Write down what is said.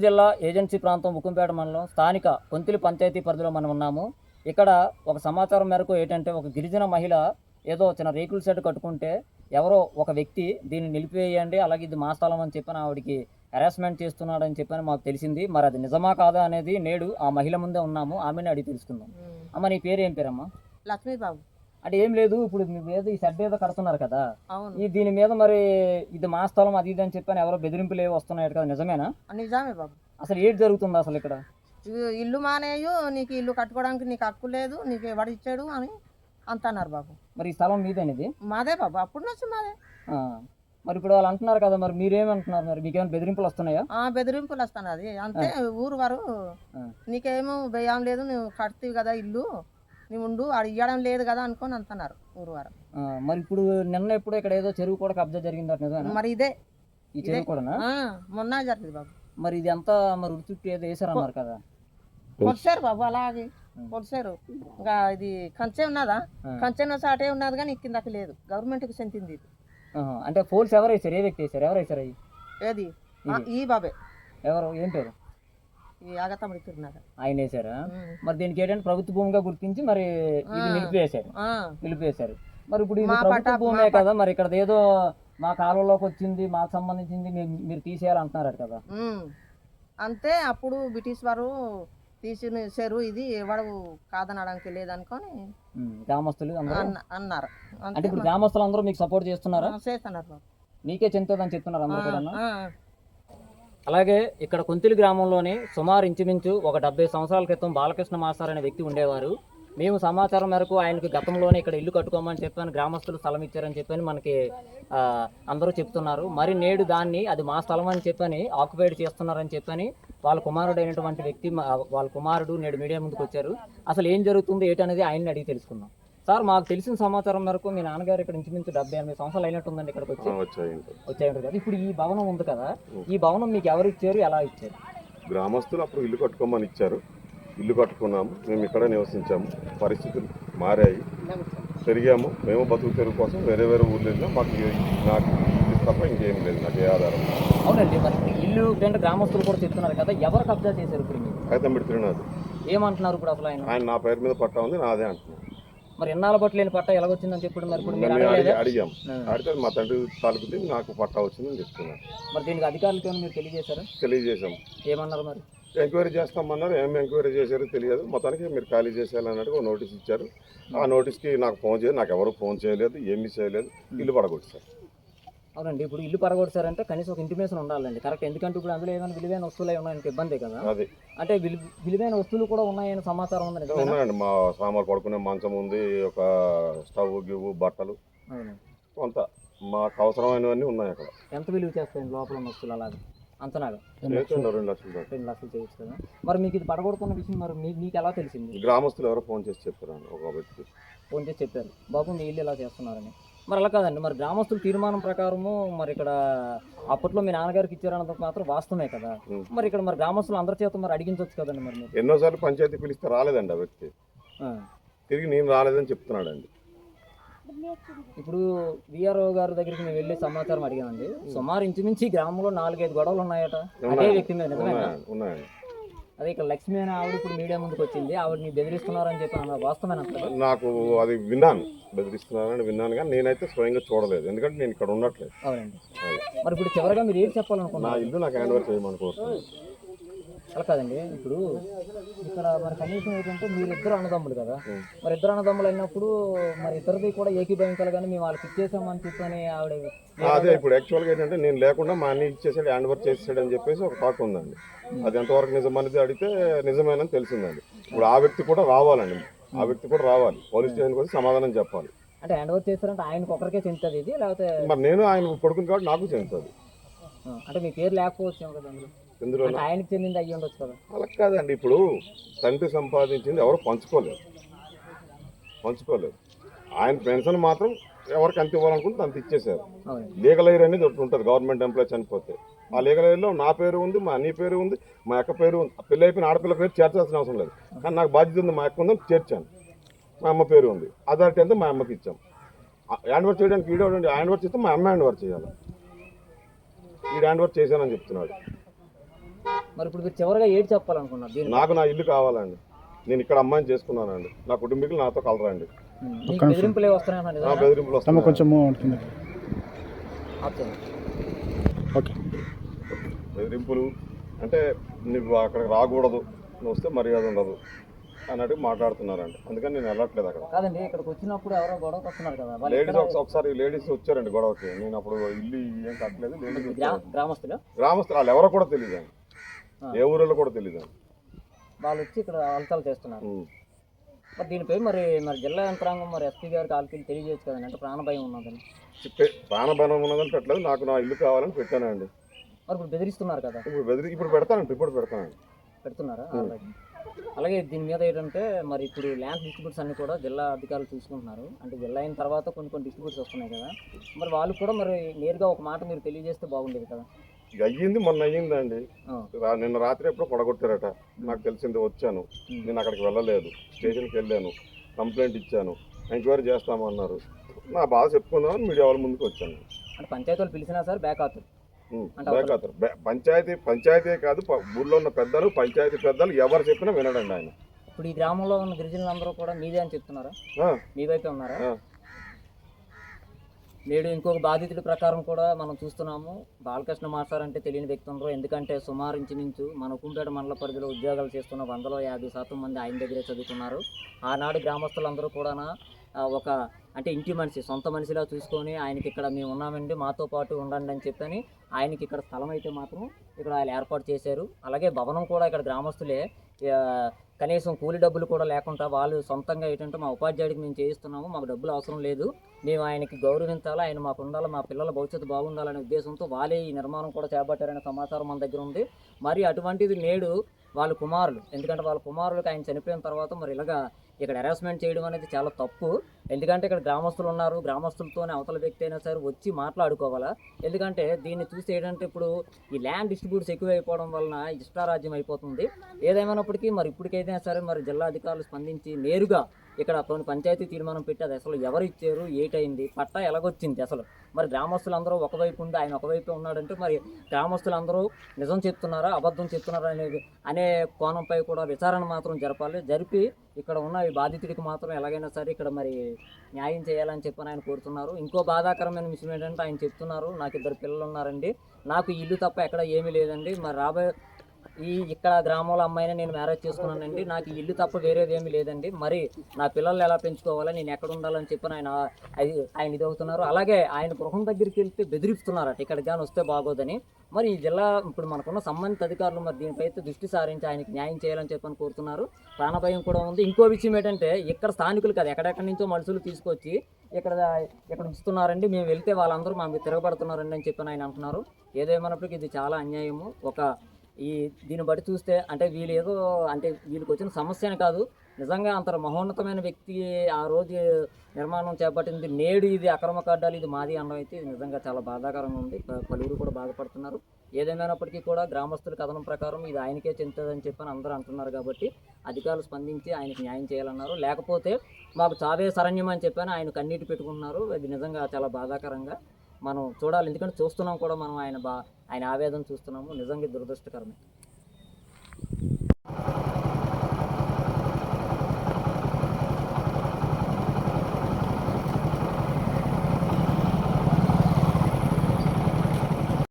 గుంటూరు జిల్లా ఏజెన్సీ ప్రాంతం ఉక్కుంపేట మండలం స్థానిక కొంతిలి పంచాయతీ పరిధిలో మనం ఉన్నాము. ఇక్కడ ఒక సమాచారం మేరకు ఏంటంటే ఒక గిరిజన మహిళ ఏదో చిన్న రేకుల షెడ్ కట్టుకుంటే ఎవరో ఒక వ్యక్తి దీన్ని నిలిపివేయండి అలాగే ఇది మా స్థలం అని చెప్పని ఆవిడకి హెరాస్మెంట్ చేస్తున్నాడని చెప్పని మాకు తెలిసింది. మరి అది నిజమా కాదా అనేది నేడు ఆ మహిళ ముందే ఉన్నాము. ఆమెను అడిగి తెలుసుకుందాం. అమ్మ నీ పేరు ఏం పేరమ్మా? లక్ష్మీబాబు. అంటే ఏం లేదు ఇప్పుడు మీ మీద ఈ షెడ్ ఏదో కడుతున్నారు కదా. అవును. ఈ దీని మీద మరి ఇది మా స్థలం అది ఇది అని చెప్పని ఎవరో బెదిరింపులు ఏవో వస్తున్నాయి కదా నిజమేనా? నిజామే బాబు. అసలు ఏంటి జరుగుతుంది అసలు ఇక్కడ? ఇల్లు మానేయు నీకు ఇల్లు కట్టుకోవడానికి నీకు హక్కు లేదు నీకు ఎవడు ఇచ్చాడు అని అంటున్నారు బాబు. మరి ఈ స్థలం మీదేనిది మాదే బాబు అప్పుడు నుంచి మాదే. మరి ఇప్పుడు వాళ్ళు అంటున్నారు కదా మరి మీరేమంటున్నారు మరి? మీకేమైనా బెదిరింపులు వస్తున్నాయా? ఆ బెదిరింపులు వస్తున్నది అంతే ఊరు వారు. నీకేమో భయం లేదు నువ్వు కడుతీవి కదా ఇల్లు నువ్వు ఉండు అది ఇవ్వడం లేదు కదా అనుకొని అంటున్నారు ఊరు వారు ఆ, మరి ఇప్పుడు నిన్న ఎప్పుడు ఇక్కడ ఏదో చెరువు కూడా కబ్జా జరిగింది మరి ఇదే ఈ చెరువు కూడానా? ఆ, మొన్న జరిగింది బాబు. మరి ఇది అంతా మరి ఉరి చుట్టూ ఏదో వేసారన్నారు కదా? కొలిసారు బాబు అలాగే కొలిసారు ఇంకా ఇది కంచె ఉన్నదా. కంచె చాటే ఉన్నది కానీ కిందకి లేదు. గవర్నమెంట్కి చెందింది ఇది. అంటే పోల్స్ ఎవరు వేసారు ఏ వ్యక్తి వేసారు ఎవరు వేసారు అవి? ఏది? ఈ బాబే. ఎవరు? ఏం పేరు? ఆగతమడి తిరునాడు ఆయన వేసారా మరి దీనికి ఏంటంటే ప్రభుత్వ భూమిగా గుర్తించి మరి ఇది. నిలిపివేశారు. నిలిపివేశారు. మరి ఇప్పుడు ఇది ప్రభుత్వ భూమే కదా మరి ఇక్కడ ఏదో మా కాలువలోకి వచ్చింది మాకు సంబంధించింది మీరు తీసేయాలంటున్నారు కదా. అంతే అప్పుడు బ్రిటిష్ వారు తీసిన చెరువు ఇది ఎవడు కాదనడానికి లేదనుకొని గ్రామస్తులు అన్నారు. అంటే ఇప్పుడు గ్రామస్తులు అందరూ మీకు సపోర్ట్ చేస్తున్నారా? చేస్తున్నారు నీకే చెందుతుందని చెప్తున్నారు అందరూ కూడా అలాగే ఇక్కడ కొంతిలి గ్రామంలోని సుమారు ఇంచుమించు ఒక డెబ్బై సంవత్సరాల క్రితం బాలకృష్ణ మాస్టర్ అనే వ్యక్తి ఉండేవారు. మేము సమాచారం మేరకు ఆయనకు గతంలోనే ఇక్కడ ఇల్లు కట్టుకోమని చెప్పాను గ్రామస్తులు స్థలం ఇచ్చారని చెప్పని మనకి అందరూ చెప్తున్నారు. మరి నేడు దాన్ని అది మా స్థలం అని చెప్పని ఆక్యుపైడ్ చేస్తున్నారని చెప్పని వాళ్ళ కుమారుడు అయినటువంటి వ్యక్తి మా- వాళ్ళ కుమారుడు నేడు మీడియా ముందుకు వచ్చారు అసలు ఏం జరుగుతుంది ఏంటనేది ఆయన్ని అడిగి తెలుసుకుందాం. సార్ మాకు తెలిసిన సమాచారం మేరకు మీ నాన్నగారు ఇక్కడ ఇంచుమించు డెబ్బై ఎనభై సంవత్సరాలు అయినట్టుందండి ఇక్కడికి వచ్చి. వచ్చాయి వచ్చాయంటారు కదా. ఇప్పుడు ఈ భవనం ఉంది కదా ఈ భవనం మీకు ఎవరు ఇచ్చారు ఎలా ఇచ్చారు? గ్రామస్తులు అప్పుడు ఇల్లు కట్టుకోమని ఇచ్చారు. ఇల్లు కట్టుకున్నాము మేము ఇక్కడ నివసించాము. పరిస్థితులు మారాయి. పెరిగాము. మేము బతుకు తెరుగు కోసం వేరే వేరే ఊర్లు వెళ్ళినా మాకు నాకు తప్ప ఇంకేం లేదు నాకు ఏ ఆధారం అవునండి మరి ఇల్లు అంటే గ్రామస్తులు కూడా చెప్తున్నారు కదా ఎవరు కబ్జా చేశారు ఇప్పుడు మీరు? తిరిగినది ఏమంటున్నారు ఇప్పుడు అసలు ఆయన? ఆయన నా పేరు మీద పట్టా ఉంది నాదే అంటున్నాను మరి ఎన్నాళ్ళ బట్టి లేని పట్ట ఎలాగొచ్చిందని చెప్పి మరి ఇప్పుడు మీరు అడిగి. అడిగితే మా తండ్రి తాలూకుది నాకు పట్టా వచ్చిందని చెప్తున్నారు. మరి దీనికి అధికారులకి ఏమైనా మీరు తెలియజేశారా? తెలియజేశాం. ఏమన్నారు మరి? ఎంక్వైరీ చేస్తామన్నారు. ఏం ఎంక్వైరీ చేశారో తెలియదు. మొత్తానికి మీరు ఖాళీ చేసేయాలన్నట్టు ఒక నోటీస్ ఇచ్చారు. ఆ నోటీస్కి నాకు ఫోన్ చేయలేదు నాకు ఎవరు ఫోన్ చేయలేదు ఏమీ చేయలేదు. ఇల్లు పడగొట్టారు అవునండి ఇప్పుడు ఇల్లు పరగొడతారంటే కనీసం ఒక ఇంటిమేషన్ ఉండాలండి. కరెక్ట్ ఎందుకంటే ఇప్పుడు అందులో ఏమైనా విలువైన వస్తువులు ఉన్నాయంటే ఇబ్బందే కదా? అది. అంటే విలు- విలువైన వస్తువులు కూడా ఉన్నాయని సమాచారం ఉంది నిజమేనా? ఉన్నాయండి. మా సామాన్లు పడుకునే మంచం ఉంది ఒక స్టవ్ గివ్ బట్టలు. కొంత మాకు అవసరమైనవన్నీ ఉన్నాయి అక్కడ. ఎంత విలువ చేస్తాయండి లోపల ఉన్న వస్తువులు అలాగా? రెండు లక్షలు. రెండు లక్షలు చేయొచ్చు కదా? మరి మీకు ఇది పడగొడుతున్న విషయం మరి మీకు ఎలా తెలిసింది? గ్రామస్తులు ఎవరో ఫోన్ చేసి చెప్పారండి ఒక వ్యక్తి. ఫోన్ చేసి చెప్పారు. బాబు మీ ఇల్లు ఇలా చేస్తున్నారని. మరి అలా కాదండి. మరి గ్రామస్తుల తీర్మానం ప్రకారము మరి ఇక్కడ అప్పట్లో మీ నాన్నగారికి ఇచ్చారన్నది మాత్రం వాస్తవమే కదా. మరి ఇక్కడ మరి గ్రామస్తులు అందరి చేత మరి అడిగించవచ్చు కదండి మరి మీరు? ఎన్నోసార్లు పంచాయతీ పిలిస్తే రాలేదండి ఆ వ్యక్తి. ఆ. తిరిగి నేను రాలేదని చెప్తున్నాడండి. ఇప్పుడు విఆర్ఓ గారి దగ్గరికి మేము వెళ్ళి సమాచారం అడిగామండి. సుమారు ఇంచుమించి ఈ గ్రామంలో నాలుగైదు గొడవలు ఉన్నాయట. అదే. వ్యక్తి మీద నిజమేనా? ఉన్నాయండి. ఉన్నాయండి. అదే ఇక్కడ లక్ష్మి అనే ఆవిడ ఇప్పుడు మీడియా ముందుకు వచ్చింది. ఆవిడని బెదిరిస్తున్నారని చెప్పి అన్నారు వాస్తవమేనా నాకు అది విన్నాను. బెదిరిస్తున్నారని విన్నాను కానీ నేనైతే స్వయంగా చూడలేదు. ఎందుకంటే నేను ఇక్కడ ఉండట్లేదు. అవునండి. మరి ఇప్పుడు చివరిగా మీరు ఏం నా చెప్పాలనుకున్నారు ఇల్లు నాకు హ్యాండ్ ఓవర్ చేయమనుకుంటున్నాను అలా కాదండి. ఇప్పుడు ఇక్కడ మరి కనీసం ఏంటంటే మీరు ఇద్దరు అన్నదమ్ములు కదా. మరి ఇద్దరు అన్నదమ్ములు అయినప్పుడు మరి ఇద్దరిది కూడా ఏకీభవించాలి కానీ మేము వాళ్ళకి ఇచ్చేసామని చెప్పని ఆవిడ అదే ఇప్పుడు యాక్చువల్గా ఏంటంటే నేను లేకుండా మా అన్ని ఇచ్చేసాడు హ్యాండ్ ఓవర్ చేసాడు అని చెప్పేసి ఒక టాక్ ఉందండి. అది ఎంతవరకు నిజం అనేది అడిగితే నిజమేనని తెలిసిందండి. ఇప్పుడు ఆ వ్యక్తి కూడా రావాలండి. ఆ వ్యక్తి కూడా రావాలి. పోలీస్ స్టేషన్కి వచ్చి సమాధానం చెప్పాలి. అంటే హ్యాండ్ ఓవర్ చేస్తారంటే ఆయనకు ఒకరికే చెందుతుంది ఇది లేకపోతే మరి నేను ఆయన కొడుకుని కాబట్టి నాకు చెందుతుంది. అంటే మీ పేరు లేకపోవచ్చు కదా ఇందులో ఆయనకి చెందింది అయ్యి ఉండొచ్చు కదా. అలా కాదండి ఇప్పుడు తండ్రి సంపాదించింది ఎవరు పంచుకోలేదు. పంచుకోలేదు. ఆయన పెన్షన్ మాత్రం ఎవరికి అంత ఇవ్వాలనుకుంటే అంత ఇచ్చేశారు. అవునండి లీగల్ ఎయిర్ అనేది ఒకటి ఉంటుంది గవర్నమెంట్ ఎంప్లాయ్ చనిపోతే. ఆ లీగల్ ఎయిర్లో నా పేరు ఉంది మా అన్ని పేరు ఉంది మా అక్క పేరు ఉంది. ఆ పెళ్ళి అయిపోయిన ఆడపిల్ల పేరు చేర్చాల్సిన అవసరం లేదు. కానీ నాకు బాధ్యత ఉంది మా అక్క ఉందని చేర్చాను. మా అమ్మ పేరు ఉంది. అథారిటీ అంతా మా అమ్మకి ఇచ్చాం. హ్యాండ్ వర్క్ చేయడానికి వీడియో హ్యాండ్ వర్క్ చేస్తే మా అమ్మ హ్యాండ్ వర్క్ చేయాలి. ఈ హ్యాండ్ వర్క్ చేశానని చెప్తున్నాడు. మరి ఇప్పుడు మీరు చివరిగా ఏడు చెప్పాలనుకున్నారు? దీని నాకు నా ఇల్లు కావాలండి. నేను ఇక్కడ అమ్మాయిని చేసుకున్నానండి. నా కుటుంబీకులు నాతో కలరండి. మీకు బెదిరింపులు నా బెదిరింపులు తమ వస్తున్నాయి కొంచెం కింద. Option okay. బెదిరింపులు అంటే నువ్వు అక్కడికి రాకూడదు. నువ్వు వస్తే మర్యాద ఉండదు అన్నట్టు మాట్లాడుతున్నారండి. అందుకని నేను వెళ్ళట్లేదు అక్కడ. కాదండి ఇక్కడికి వచ్చినప్పుడు ఎవరో గొడవకు వస్తున్నారు కదా. వాళ్ళు లేడీస్ ఎక్కడ- ఒకసారి లేడీస్ వచ్చారండి గొడవకి. నేను అప్పుడు ఇల్లు ఏం కట్టలేదు. లేడీస్ గ్రా- వచ్చారు. గ్రామస్తులు? గ్రామస్తులు వాళ్ళు ఎవరో కూడా తెలియదు ఆ. ఏ ఊరిలో కూడా తెలియదు వాళ్ళు వచ్చి ఇక్కడ అలసలు చేస్తున్నారు. మరి దీనిపై మరి మరి జిల్లా యంత్రాంగం మరి ఎస్పీ గారికి ఆల్కి తెలియజేయచ్చు కదండి. అంటే ప్రాణ భయం ఉన్నదని. చెప్పే ప్రాణబలం ఉన్నదని పెట్టలేదు. నాకు నా ఇల్లు కావాలని పెట్టానండి మరి ఇప్పుడు బెదిరిస్తున్నారు కదా. ఇప్పుడు బెదిరి ఇప్పుడు పెడతానండి ఇప్పుడు పెడతానండి పెడుతున్నారా. అలాగే. దీని మీద ఏంటంటే మరి ఇప్పుడు ల్యాండ్ డిస్ట్రిబ్యూట్స్ అన్ని కూడా జిల్లా అధికారులు చూసుకుంటున్నారు. అంటే జిల్లా అయిన తర్వాత కొన్ని కొన్ని డిస్ట్రిబ్యూట్స్ వస్తున్నాయి కదా. మరి వాళ్ళు కూడా మరి నేరుగా ఒక మాట మీరు తెలియజేస్తే బాగుండేది కదా. ఇక అయ్యింది మొన్న అయ్యిందండి. రా- నిన్న రాత్రి ఎప్పుడో పొడగొట్టారట. నాకు తెలిసింది వచ్చాను. నేను అక్కడికి వెళ్ళలేదు. స్టేషన్కి వెళ్ళాను. కంప్లైంట్ ఇచ్చాను. ఎంక్వైరీ చేస్తామన్నారు. నా బాధ చెప్పుకుందామని మీడియా వాళ్ళ ముందుకు వచ్చాను. అంటే పంచాయతీ వాళ్ళు పిలిచినా సరే బ్యాక్ ఉం, అంటే అవుతారు. పంచాయతీ పంచాయతీ కాదు ప- ఊళ్ళో ఉన్న పెద్దలు పంచాయతీ పెద్దలు ఎవరు చెప్పినా వినడండి ఆయన. ఇప్పుడు ఈ గ్రామంలో ఉన్న గిరిజనులందరూ కూడా మీదే అని చెప్తున్నారా? ఆ, మీ వైపే ఉన్నారా? ఆ. నేడు ఇంకొక బాధితుడి ప్రకారం కూడా మనం చూస్తున్నాము. బాలకృష్ణ మాస్టర్ అంటే తెలియని వ్యక్తి ఉండరు. ఎందుకంటే సుమారు ఇంచుమించు మన కుంపేట మండల పరిధిలో ఉద్యోగాలు చేస్తున్న వందలో యాభై శాతం మంది ఆయన దగ్గరే చదువుకున్నారు. ఆనాడు గ్రామస్తులందరూ కూడా ఒక అంటే ఇంటి మనిషి సొంత మనిషిలా చూసుకొని ఆయనకి ఇక్కడ మేము ఉన్నామండి మాతో పాటు ఉండండి అని చెప్పని ఆయనకి ఇక్కడ స్థలం అయితే మాత్రం ఇక్కడ ఆయన ఏర్పాటు చేశారు. అలాగే భవనం కూడా ఇక్కడ గ్రామస్తులే కనీసం కూలి డబ్బులు కూడా లేకుండా వాళ్ళు సొంతంగా ఏంటంటే మా ఉపాధ్యాయుడికి మేము చేయిస్తున్నాము మాకు డబ్బులు అవసరం లేదు. మేము ఆయనకి గౌరవించాలి ఆయన మాకు ఉండాలి మా పిల్లల భవిష్యత్తు బాగుండాలనే ఉద్దేశంతో వాళ్ళే ఈ నిర్మాణం కూడా చేపట్టారనే సమాచారం మన దగ్గర ఉంది. మరి అటువంటిది నేడు వాళ్ళ కుమారులు. ఎందుకంటే వాళ్ళ కుమారులకు ఆయన చనిపోయిన తర్వాత మరి ఇలాగా ఇక్కడ హెరాస్మెంట్ చేయడం అనేది చాలా తప్పు. ఎందుకంటే ఇక్కడ గ్రామస్తులు ఉన్నారు గ్రామస్తులతోనే అవతల వ్యక్తి అయినా సరే వచ్చి మాట్లాడుకోవాలా? ఎందుకంటే దీన్ని చూసి ఏంటంటే ఇప్పుడు ఈ ల్యాండ్ డిస్ట్రిబ్యూట్స్ ఎక్కువ అయిపోవడం వలన ఇష్టారాజ్యం అయిపోతుంది. ఏదేమైనప్పటికీ మరి ఇప్పటికైతే సరే మరి జిల్లా అధికారులు స్పందించి నేరుగా ఇక్కడ కొన్ని పంచాయతీ తీర్మానం పెట్టి అది అసలు ఎవరు ఇచ్చారు ఏటైంది పట్టా ఎలాగొచ్చింది అసలు? మరి గ్రామస్తులందరూ ఒకవైపు ఉండి ఆయన ఒకవైపు ఉన్నాడంటే మరి గ్రామస్తులందరూ నిజం చెప్తున్నారా అబద్ధం చెప్తున్నారా అనేది అనే కోణంపై కూడా విచారణ మాత్రం జరపాలి. జరిపి ఇక్కడ ఉన్న ఈ బాధితుడికి మాత్రం ఎలాగైనా సరే ఇక్కడ మరి న్యాయం చేయాలని చెప్పని ఆయన కోరుతున్నారు. ఇంకో బాధాకరమైన విషయం ఏంటంటే ఆయన చెప్తున్నారు నాకు ఇద్దరు పిల్లలు ఉన్నారండి నాకు ఇల్లు తప్ప ఎక్కడ ఏమీ లేదండి మరి రాబోయే ఈ ఇక్కడ గ్రామంలో అమ్మాయిని నేను మ్యారేజ్ చేసుకున్నానండి. నాకు ఇల్లు తప్ప వేరేది ఏమీ లేదండి. మరి నా పిల్లల్ని ఎలా పెంచుకోవాలి నేను ఎక్కడ ఉండాలని చెప్పిన ఆయన అది- ఆయన ఇది అవుతున్నారు. అలాగే ఆయన గృహం దగ్గరికి వెళ్తే బెదిరిస్తున్నారట ఇక్కడికి కానీ వస్తే బాగోదని. మరి ఈ జిల్లా ఇప్పుడు మనకున్న సంబంధిత అధికారులు మరి దీనిపై దృష్టి సారించి ఆయనకి న్యాయం చేయాలని చెప్పని కోరుతున్నారు. ప్రాణభయం కూడా ఉంది. ఇంకో విషయం ఏంటంటే ఇక్కడ స్థానికులు కదా ఎక్కడెక్కడి నుంచో మనుషులు తీసుకొచ్చి ఇక్కడ ఇక్కడ ఉంచుతున్నారండి. మేము వెళ్తే వాళ్ళందరూ మా మీద తిరగబడుతున్నారండి అని చెప్పి ఆయన అంటున్నారు. ఏదేమైనప్పటికీ ఇది చాలా అన్యాయము. ఒక ఈ దీన్ని బట్టి చూస్తే అంటే వీళ్ళు ఏదో అంటే వీళ్ళకి వచ్చిన సమస్య అని కాదు. నిజంగా అంత మహోన్నతమైన వ్యక్తి ఆ రోజు నిర్మాణం చేపట్టింది నేడు ఇది అక్రమ కడ్డాలు ఇది మాది అనడం అయితే నిజంగా చాలా బాధాకరంగా ఉంది. పలువురు కూడా బాధపడుతున్నారు. ఏదేమైనప్పటికీ కూడా గ్రామస్తుల కథనం ప్రకారం ఇది ఆయనకే చెందుతుందని చెప్పని అందరూ అంటున్నారు కాబట్టి అధికారులు స్పందించి ఆయనకి న్యాయం చేయాలన్నారు. లేకపోతే మాకు చావే శరణ్యం అని చెప్పని ఆయన కన్నీటి పెట్టుకుంటున్నారు. ఇది నిజంగా చాలా బాధాకరంగా మనం చూడాలి. ఎందుకంటే చూస్తున్నాం కూడా మనం ఆయన బా ఆయన ఆవేదన చూస్తున్నాము. నిజంగా దురదృష్టకరమే.